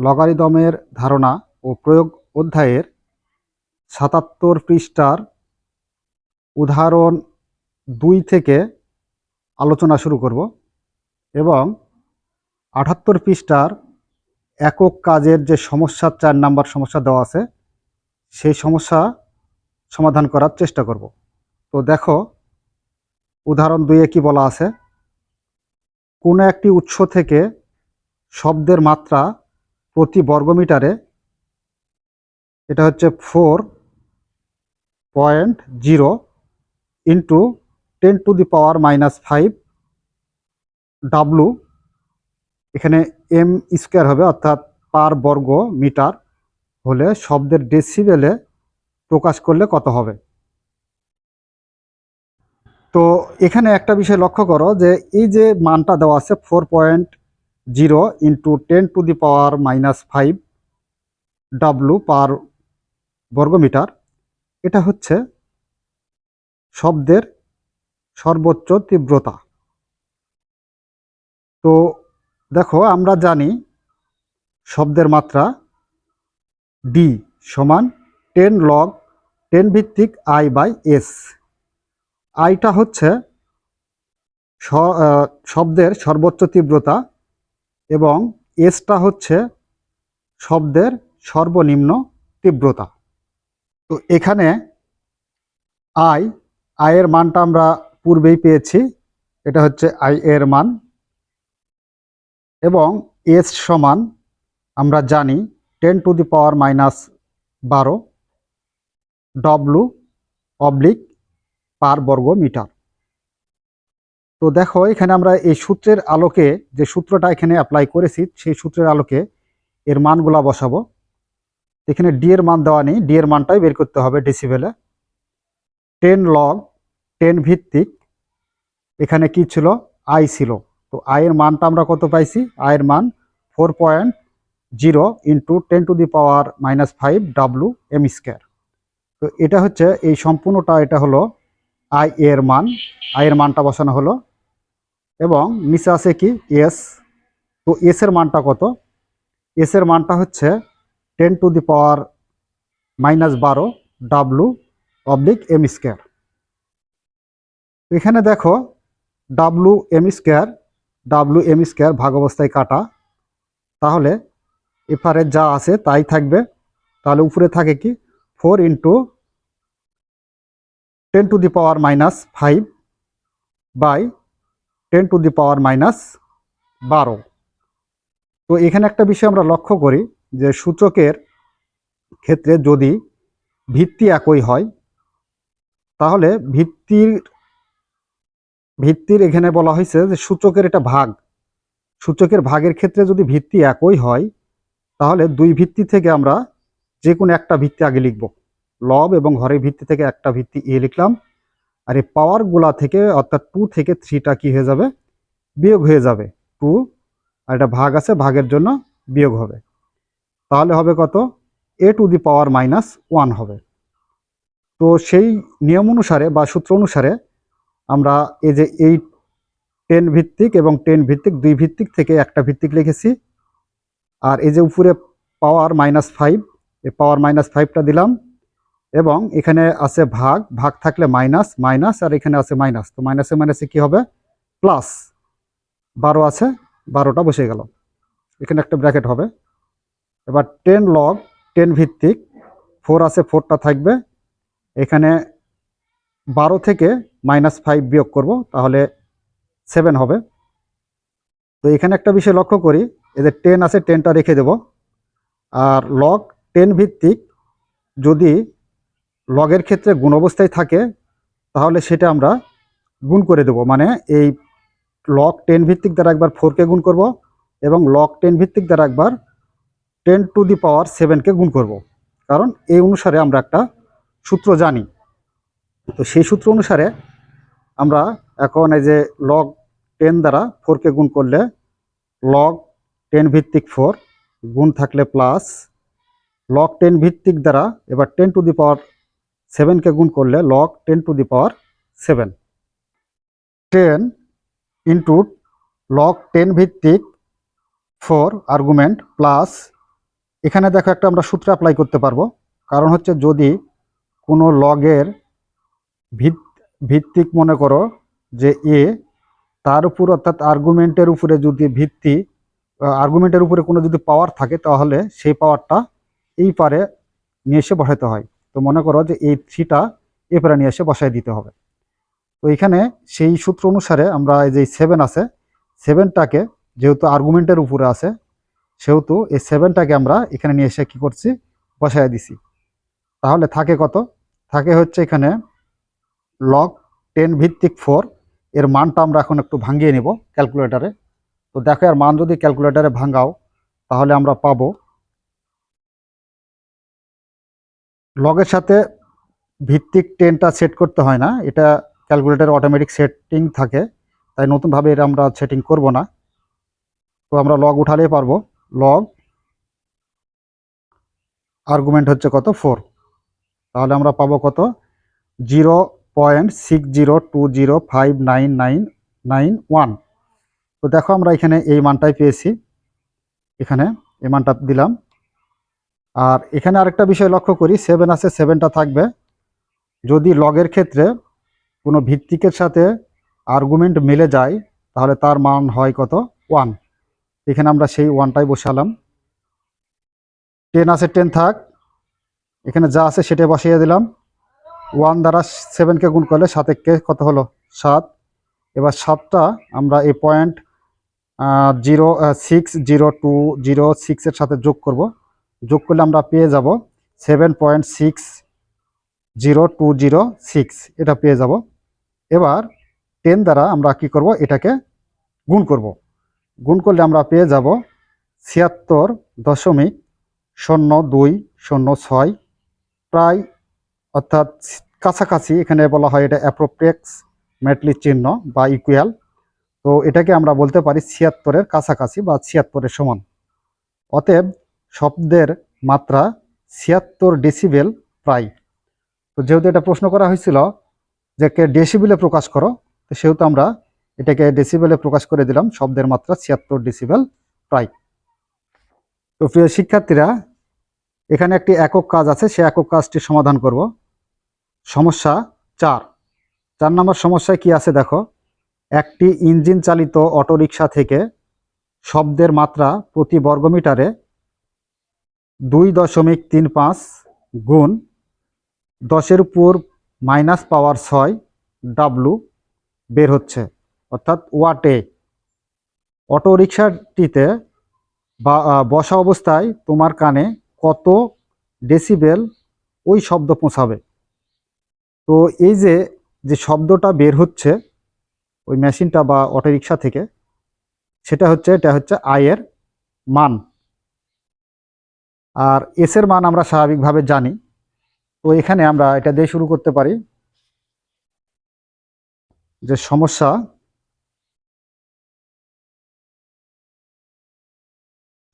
লগারিদমের ধারণা ও প্রয়োগ অধ্যায়ের সাতাত্তর পৃষ্ঠার উদাহরণ দুই থেকে আলোচনা শুরু করব এবং আটাত্তর পৃষ্ঠার একক কাজের যে সমস্যা, চার নাম্বার সমস্যা দেওয়া আছে, সেই সমস্যা সমাধান করার চেষ্টা করব। তো দেখো, উদাহরণ দুইয়ে কি বলা আছে? কোনো একটি উৎস থেকে শব্দের মাত্রা প্রতি বর্গমিটারে এটা হচ্ছে four point zero into ten to the power minus five W, এখানে এম স্কোয়ার হবে অর্থাৎ পার বর্গ মিটার হলে শব্দের ডেসিবেলে প্রকাশ করলে কত হবে? তো এখানে একটা বিষয় লক্ষ্য করো যে এই যে মানটা দেওয়া আছে four point zero into ten to the power minus five W per বর্গমিটার। এটা হচ্ছে শব্দের সর্বোচ্চ তীব্রতা। তো দেখো, আমরা জানি শব্দের মাত্রা ডি সমান টেন লগ টেন ভিত্তিক আই বাই এস আইটা হচ্ছে শব্দের সর্বোচ্চ তীব্রতা এবং এসটা হচ্ছে শব্দের সর্বনিম্ন তীব্রতা। তো এখানে আই আয়ের মানটা আমরা পূর্বেই পেয়েছি। এটা হচ্ছে আই এর মান। এবং এস সমান আমরা জানি ten to the power minus বারো ডব্লু অবলিক পার বর্গ মিটার তো দেখো, এখানে আমরা এই সূত্রের আলোকে যে সূত্রটা এখানে অ্যাপ্লাই করেছি, সেই সূত্রের আলোকে এর মানগুলা বসাবো। এখানে ডি এর মান দেওয়া নেই ডি এর মানটাই বের করতে হবে ডেসিবেলে টেন লগ টেন ভিত্তিক, এখানে কি ছিল? আই ছিল। তো আয়ের মানটা আমরা কত পাইছি? আয়ের মান four point zero into ten to the power minus five W M square তো এটা হচ্ছে এই সম্পূর্ণটা, এটা হলো আই এর মান আয়ের মানটা বসানো হলো। এবং নিচে আছে কি? এস তো এস এর মানটা কত? এস এর মানটা হচ্ছে ten to the power minus বারো ডাব্লু অবলিক এম স্কোয়ার এখানে দেখো W M square W M square ভাগ অবস্থায় কাটা। তাহলে এপারে যা আছে তাই থাকবে। তাহলে উপরে থাকে কি? Four into ten to the power minus five by ten to the power minus বারো। তো এখানে একটা বিষয় আমরা লক্ষ্য করি যে সূচকের ক্ষেত্রে যদি ভিত্তি একই হয়, তাহলে ভিত্তির ভিত্তির এখানে বলা হয়েছে যে সূচকের এটা ভাগ। সূচকের ভাগের ক্ষেত্রে যদি ভিত্তি একই হয়, তাহলে দুই ভিত্তি থেকে আমরা যে কোনো একটা ভিত্তি আগে লিখব। লব এবং হরের ভিত্তি থেকে একটা ভিত্তি এ লিখলাম। আর এই পাওয়ারগুলা থেকে অর্থাৎ টু থেকে থ্রিটা কি হয়ে যাবে? বিয়োগ হয়ে যাবে টু আর এটা ভাগ আছে, ভাগের জন্য বিয়োগ হবে। তাহলে হবে কত? A to the power minus one হবে। তো সেই নিয়ম অনুসারে বা সূত্র অনুসারে আমরা এই যে এই টেন ভিত্তিক এবং টেন ভিত্তিক, দুই ভিত্তিক থেকে একটা ভিত্তিক লিখেছি। আর এই যে উপরে পাওয়ার মাইনাস ফাইভ এই পাওয়ার মাইনাস ফাইভটা দিলাম। এবং এখানে আছে ভাগ ভাগ থাকলে মাইনাস মাইনাস, আর এখানে আছে মাইনাস। তো মাইনাসে মাইনাসে কি হবে? প্লাস বারো আছে, বারোটা বসে গেল। এখানে একটা ব্র্যাকেট হবে। এবার টেন লগ, টেন ভিত্তিক, ফোর আছে, ফোরটা থাকবে। এখানে বারো থেকে মাইনাস ফাইভ বিয়োগ করব, তাহলে সেভেন হবে। তো এখানে একটা বিষয় লক্ষ্য করি এদের টেন আছে, টেনটা রেখে দেব। আর লগ টেন ভিত্তিক যদি লগের ক্ষেত্রে গুণ অবস্থায় থাকে, তাহলে সেটা আমরা গুণ করে দেব। মানে এই লক টেন ভিত্তিক দ্বারা একবার ফোরকে গুণ করব এবং লক টেন ভিত্তিক দ্বারা একবার টেন টু দি পাওয়ার সেভেনকে গুণ করব। কারণ এই অনুসারে আমরা একটা সূত্র জানি। তো সেই সূত্র অনুসারে আমরা এখন এই যে লগ টেন দ্বারা ফোরকে গুণ করলে লগ টেন ভিত্তিক ফোর গুণ থাকলে প্লাস লগ টেন ভিত্তিক দ্বারা এবার টেন টু দি পাওয়ার সেভেনকে গুণ করলে log ten to the power seven ten into log ten ভিত্তিক ফোর আর্গুমেন্ট প্লাস এখানে দেখো একটা আমরা সূত্র অ্যাপ্লাই করতে পারব। কারণ হচ্ছে যদি কোনো লগের ভিত, ভিত্তিক মনে করো যে এ তার উপর অর্থাৎ আর্গুমেন্টের উপরে যদি ভিত্তি আর্গুমেন্টের উপরে কোনো যদি পাওয়ার থাকে তাহলে সেই পাওয়ারটা এই পারে নিয়ে এসে বসাতে হয়। তো মনে করো যে এই থ্রিটা এ পারে নিয়ে এসে বসাই দিতে হবে। তো এখানে সেই সূত্র অনুসারে আমরা এই যে সেভেন আছে সেভেনটাকে যেহেতু আর্গুমেন্টের উপরে আছে, সেহেতু এই সেভেনটাকে আমরা এখানে নিয়ে এসে কী করছি বসাই দিছি। তাহলে থাকে কত? থাকে হচ্ছে এখানে লক টেন ভিত্তিক ফোর এর মানটা আমরা এখন একটু ভাঙিয়ে নিব ক্যালকুলেটারে তো দেখো এর মান যদি ক্যালকুলেটারে ভাঙাও তাহলে আমরা পাবো লগের সাথে ভিত্তিক টেনটা সেট করতে হয় না। এটা ক্যালকুলেটারে অটোমেটিক সেটিং থাকে, তাই নতুনভাবে এটা আমরা সেটিং করব না। তো আমরা লগ উঠালেই পারব। লগ আর্গুমেন্ট হচ্ছে কত? ফোর তাহলে আমরা পাবো কত? Zero point six zero two zero five nine nine nine one তো দেখো আমরা এখানে এই মানটাই পেয়েছি। এখানে এই মানটা দিলাম। আর এখানে আরেকটা বিষয় লক্ষ্য করি সেভেন আছে সেভেনটা থাকবে। যদি লগের ক্ষেত্রে কোনো ভিত্তিকের সাথে আর্গুমেন্ট মিলে যায়, তাহলে তার মান হয় কত? ওয়ান এখানে আমরা সেই ওয়ানটাই বসালাম। টেন আছে টেন থাক। এখানে যা আছে সেটা বসিয়ে দিলাম। ওয়ান দ্বারা সেভেনকে গুণ করলে সাতেককে কত হলো? সাত। এবার সাতটা আমরা এই point zero six zero two zero সিক্সের সাথে যোগ করব। যোগ করলে আমরা পেয়ে যাব seven point six zero two zero six এটা পেয়ে যাব। এবার টেন দ্বারা আমরা কি করব? এটাকে গুণ করব। গুণ করলে আমরা পেয়ে যাব ছিয়াত্তর দশমিক শূন্য দুই শূন্য ছয়। প্রায় অর্থাৎ কাছাকাছি এখানে বলা হয় এটা অ্যাপ্রোপ্রেক্স মেটলি চিহ্ন বা ইকুয়াল তো এটাকে আমরা বলতে পারি ছিয়াত্তরের কাছাকাছি বা ছিয়াত্তরের সমান। অতএব শব্দের মাত্রা ছিয়াত্তর ডেসিবেল প্রায়। তো যেহেতু এটা প্রশ্ন করা হয়েছিল যে কে ডেসিবেলে প্রকাশ করো, তো সেহেতু আমরা এটাকে ডেসিবেলে প্রকাশ করে দিলাম, শব্দের মাত্রা ছিয়াত্তর ডেসিবেল প্রায়। তো প্রিয় শিক্ষার্থীরা, এখানে একটি একক কাজ আছে, সে একক কাজটি সমাধান করব। সমস্যা চার। চার নম্বর সমস্যায় কি আছে দেখো, একটি ইঞ্জিন চালিত অটোরিকশা থেকে শব্দের মাত্রা প্রতি বর্গমিটারে দুই দশমিক তিন পাঁচ গুণ দশের উপর মাইনাস পাওয়ার ছয় ডাব্লু বের হচ্ছে। অর্থাৎ ওয়াটে অটোরিকশাটিতে বা বসা অবস্থায় তোমার কানে কত ডেসিবেল ওই শব্দ পৌঁছাবে। তো এই যে যে শব্দটা বের হচ্ছে ওই মেশিনটা বা অটোরিকশা থেকে, সেটা হচ্ছে, এটা হচ্ছে আয়ের মান। আর এসের মান আমরা স্বাভাবিকভাবে জানি। তো এখানে আমরা এটা দিয়ে শুরু করতে পারি। যে সমস্যা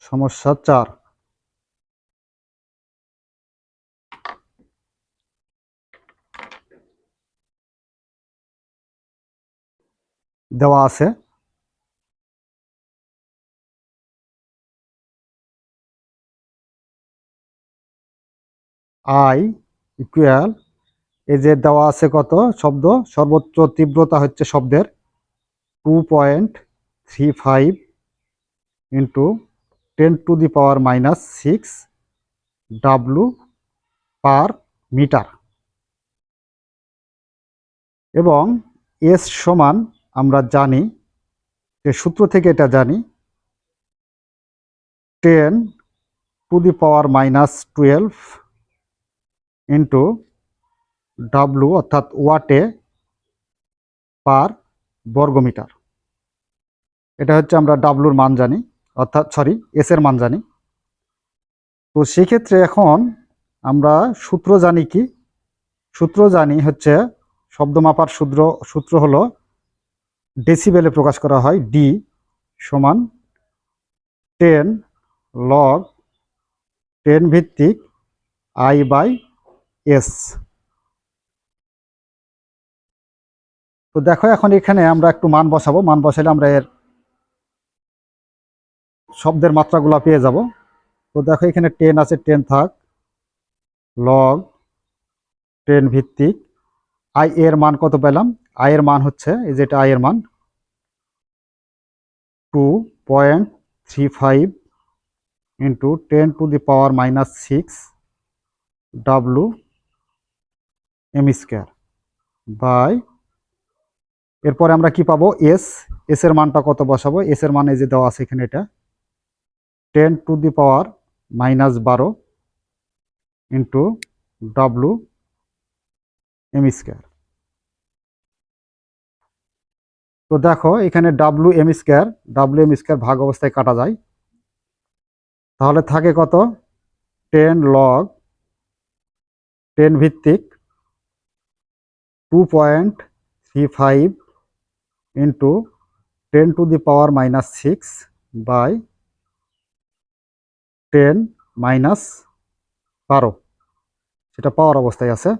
সমস্যা চার। দেওয়া আছে। আই ইকুয়াল, এই যে দেওয়া আছে কত? শব্দ, সর্বোচ্চ তীব্রতা হচ্ছে শব্দের two point three five into ten to the power minus six W per metre এবং এস সমান আমরা জানি, যে সূত্র থেকে এটা জানি ten to the power minus twelve into W অর্থাৎ ওয়াটে পার বর্গমিটার। এটা হচ্ছে আমরা ডাব্লুর মান জানি, অর্থাৎ সরি এস এর মান জানি। তো সেক্ষেত্রে এখন আমরা সূত্র জানি কি? সূত্র জানি হচ্ছে শব্দ মাপার সূত্র সূত্র হলো ডেসিবেলে প্রকাশ করা হয় ডি সমান টেন লগ টেন ভিত্তিক আই বাই এস তো দেখো, এখন এখানে আমরা একটু মান বসাবো। মান বসালে আমরা এর শব্দের মাত্রাগুলো পেয়ে যাব। তো দেখো, এখানে টেন আছে টেন থাক লগ টেন ভিত্তিক। আই এর মান কত পেলাম? আই এর মান হচ্ছে, এই যেটা আই এর মান two point three five into ten to the power minus six W M square by এরপরে আমরা কি পাবো? এস এস এর মানটা কত বসাবো? এস এর মান যে দেওয়া আছে এখানে এটা। Ten to the power minus বারো ইন্টু ডাব্লু এম স্কোয়ার তো দেখো, এখানে W M square W M square ভাগ অবস্থায় কাটা যায়। তাহলে থাকে কত? টেন লগ টেন ভিত্তিক two point three five into ten to the power minus six by ten minus বারো। সেটা পাওয়ার অবস্থায় আছে।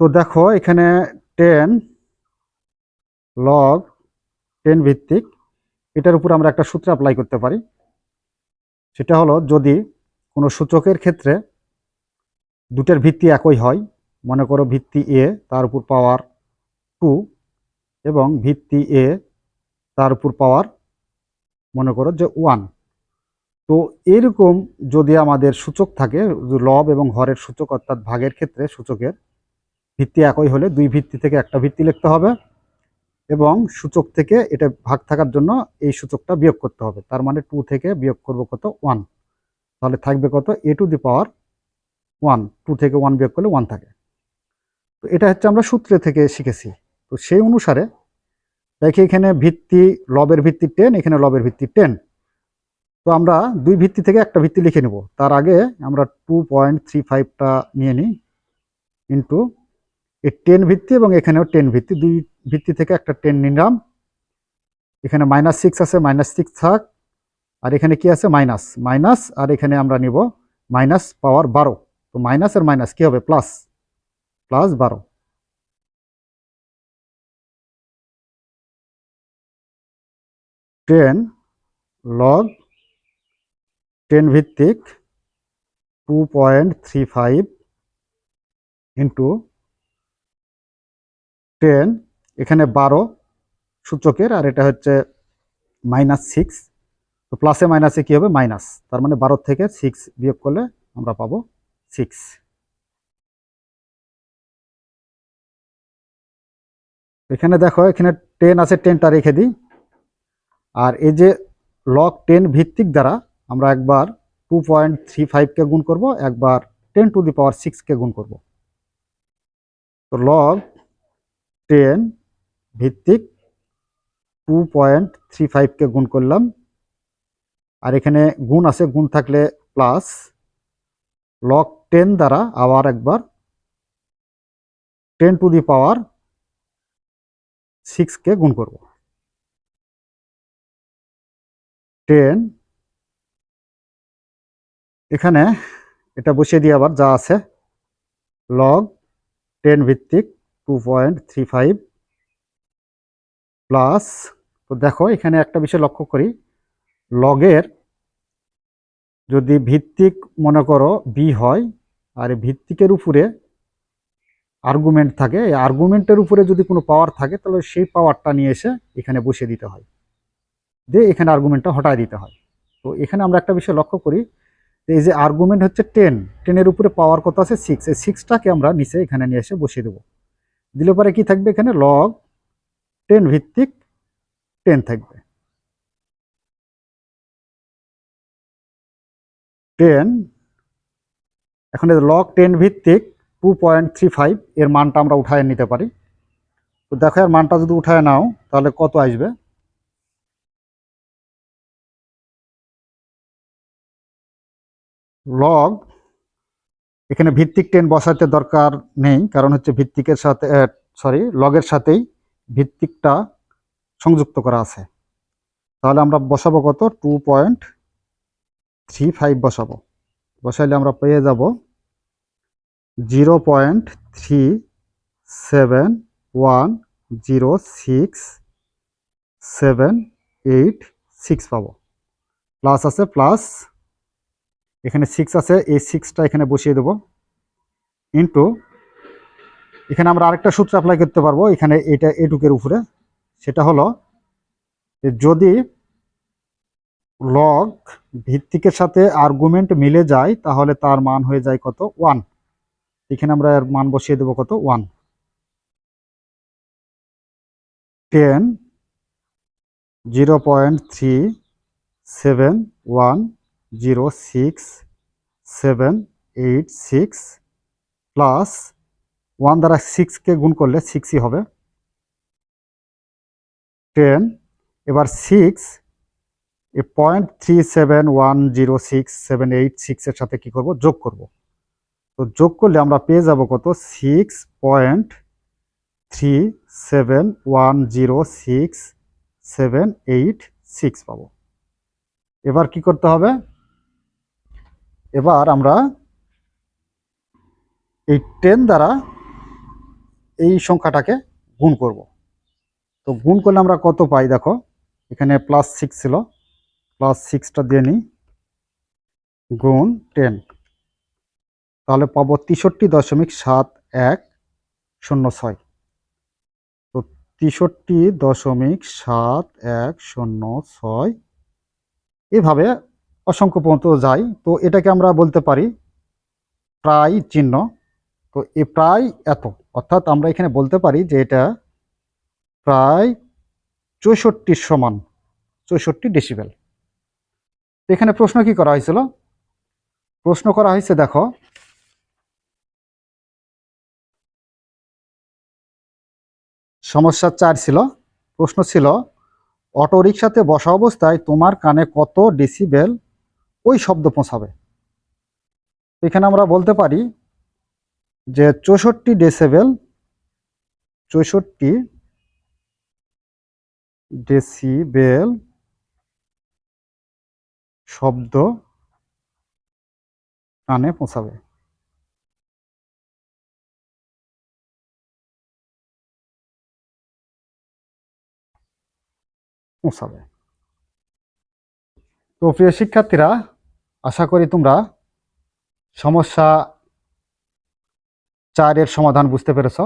তো দেখো, এখানে টেন লগ টেন ভিত্তিক, এটার উপর আমরা একটা সূত্র অ্যাপ্লাই করতে পারি। সেটা হলো, যদি কোনো সূচকের ক্ষেত্রে দুটের ভিত্তি একই হয় মনে করো ভিত্তি এ তার উপর পাওয়ার টু এবং ভিত্তি এ তার উপর পাওয়ার মনে করো যে ওয়ান তো এরকম যদি আমাদের সূচক থাকে লব এবং হরের সূচক অর্থাৎ ভাগের ক্ষেত্রে সূচকের, ভিত্তি একই হলে দুই ভিত্তি থেকে একটা ভিত্তি লিখতে হবে এবং সূচক থেকে এটা ভাগ থাকার জন্য এই সূচকটা বিয়োগ করতে হবে। তার মানে টু থেকে বিয়োগ করব কত? ওয়ান তাহলে থাকবে কত? A to the power one two থেকে ওয়ান বিয়োগ করলে ওয়ান থাকে। তো এটা হচ্ছে আমরা সূত্রে থেকে শিখেছি। তো সেই অনুসারে দেখি এখানে ভিত্তি, লবের ভিত্তি টেন, এখানে লবের ভিত্তি টেন। তো আমরা দুই ভিত্তি থেকে একটা ভিত্তি লিখে নেব। তার আগে আমরা টু পয়েন্ট থ্রি ফাইভটা নিয়ে নিই ইন্টু এই টেন ভিত্তি এবং এখানেও টেন ভিত্তি। দুই ভিত্তি থেকে একটা টেন নিলাম। এখানে মাইনাস সিক্স আছে মাইনাস সিক্স থাক। আর এখানে কি আছে? মাইনাস মাইনাস আর এখানে আমরা নিব মাইনাস পাওয়ার বারো। তো মাইনাস আর মাইনাস কি হবে? প্লাস প্লাস বারো। টেন লগ টেন ভিত্তিক two point three five into ten এখানে বারো সূচকের, আর এটা হচ্ছে মাইনাস সিক্স তো প্লাসে মাইনাসে কী হবে? মাইনাস তার মানে বারো থেকে সিক্স বিয়োগ করলে আমরা পাবো সিক্স এখানে দেখো, এখানে টেন আছে টেনটা রেখে দিই। আর এই যে লক টেন ভিত্তিক দ্বারা আমরা একবার টু পয়েন্ট থ্রি ফাইভকে গুণ করব, একবার টেন টু দি পাওয়ার সিক্সকে গুণ করব। তো লগ টেন ভিত্তিক টু পয়েন্ট থ্রি ফাইভকে গুণ করলাম। আর এখানে গুণ আছে, গুণ থাকলে প্লাস লক টেন দ্বারা আবার একবার টেন টু দি পাওয়ার সিক্সকে গুণ করব। টেন এখানে এটা বসিয়ে দিয়ে আবার, যা আছে। লগ টেন ভিত্তিক two point three five plus তো দেখো, এখানে একটা বিষয় লক্ষ্য করি। লগের যদি ভিত্তিক মনে করো বি হয়, আর ভিত্তিকের উপরে আর্গুমেন্ট থাকে। এই আর্গুমেন্টের উপরে যদি কোনো পাওয়ার থাকে, তাহলে সেই পাওয়ারটা নিয়ে এসে এখানে বসিয়ে দিতে হয়। দিয়ে এখানে আর্গুমেন্টটা হটায় দিতে হয়। তো এখানে আমরা একটা বিষয় লক্ষ্য করি, যে এই যে আর্গুমেন্ট হচ্ছে টেন টেনের উপরে পাওয়ার কত আছে? সিক্স এই সিক্সটাকে আমরা নিচে এখানে নিয়ে এসে বসিয়ে দেবো। দিলে পরে কি থাকবে এখানে? লগ টেন ভিত্তিক টেন থাকবে। টেন এখন লগ টেন ভিত্তিক টু পয়েন্ট থ্রি ফাইভ এর মানটা আমরা উঠায় নিতে পারি। তো দেখো, এর মানটা যদি উঠায় নাও, তাহলে কত আসবে? লগ এখানে ভিত্তিক টেন বসাতে দরকার নেই, কারণ হচ্ছে ভিত্তিকের সাথে সরি লগের সাথেই ভিত্তিকটা সংযুক্ত করা আছে। তাহলে আমরা বসাবো কত? টু পয়েন্ট থ্রি ফাইভ বসাবো। বসাইলে আমরা পেয়ে যাব zero point three seven one zero six seven eight six পাবো। প্লাস আছে প্লাস এখানে সিক্স আছে, এই সিক্সটা এখানে বসিয়ে দেবো। ইন্টু এখানে আমরা আরেকটা সূত্র অ্যাপ্লাই করতে পারব, এখানে এটা এটুকের উপরে। সেটা হলো যদি লগ ভিত্তিকের সাথে আর্গুমেন্ট মিলে যায়, তাহলে তার মান হয়ে যায় কত? ওয়ান এখানে আমরা মান বসিয়ে দেবো কত? One ten zero point three seven one zero six seven eight six plus one দ্বারা সিক্সকে গুণ করলে সিক্সই হবে। টেন এবার six a point three seven one zero six seven eight সিক্সের সাথে কী করব? যোগ করব। তো যোগ করলে আমরা পেয়ে যাব কত? Six point three seven one zero six seven eight six পাবো। এবার কি করতে হবে? এবার আমরা এই টেন দ্বারা এই সংখ্যাটাকে গুণ করব। তো গুণ করলে আমরা কত পাই দেখো? এখানে প্লাস সিক্স ছিল। প্লাস সিক্সটা দিয়ে নিই। গুণ টেন তাহলে পাবো তেষট্টি দশমিক সাত এক শূন্য ছয়। তো তেষট্টি দশমিক সাত এক শূন্য ছয় এভাবে অসংখ্য পর্যন্ত যায়। তো এটাকে আমরা বলতে পারি প্রায় চিহ্ন। তো এ প্রায় এত, অর্থাৎ আমরা এখানে বলতে পারি যে এটা প্রায় চৌষট্টির সমান, চৌষট্টি ডেসিবেল এখানে প্রশ্ন কি করা হয়েছিল? প্রশ্ন করা হয়েছে, দেখো সমস্যা চার ছিল। প্রশ্ন ছিল, অটোরিকশাতে বসা অবস্থায় তোমার কানে কত ডেসিবেল ওই শব্দ পৌঁছাবে? এখানে আমরা বলতে পারি যে চৌষট্টি ডেসিবেল চৌষট্টি ডেসিবেল শব্দ কানে পৌঁছাবে। পৌঁছাবে তো প্রিয় শিক্ষার্থীরা, আশা করি তোমরা সমস্যা চারের সমাধান বুঝতে পেরেছ।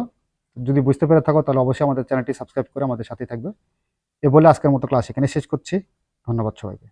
যদি বুঝতে পেরে থাকো, তাহলে অবশ্যই আমাদের চ্যানেলটি সাবস্ক্রাইব করে আমাদের সাথে থাকবে। এ বলে আজকের মতো ক্লাস এখানে শেষ করছি। ধন্যবাদ সবাইকে।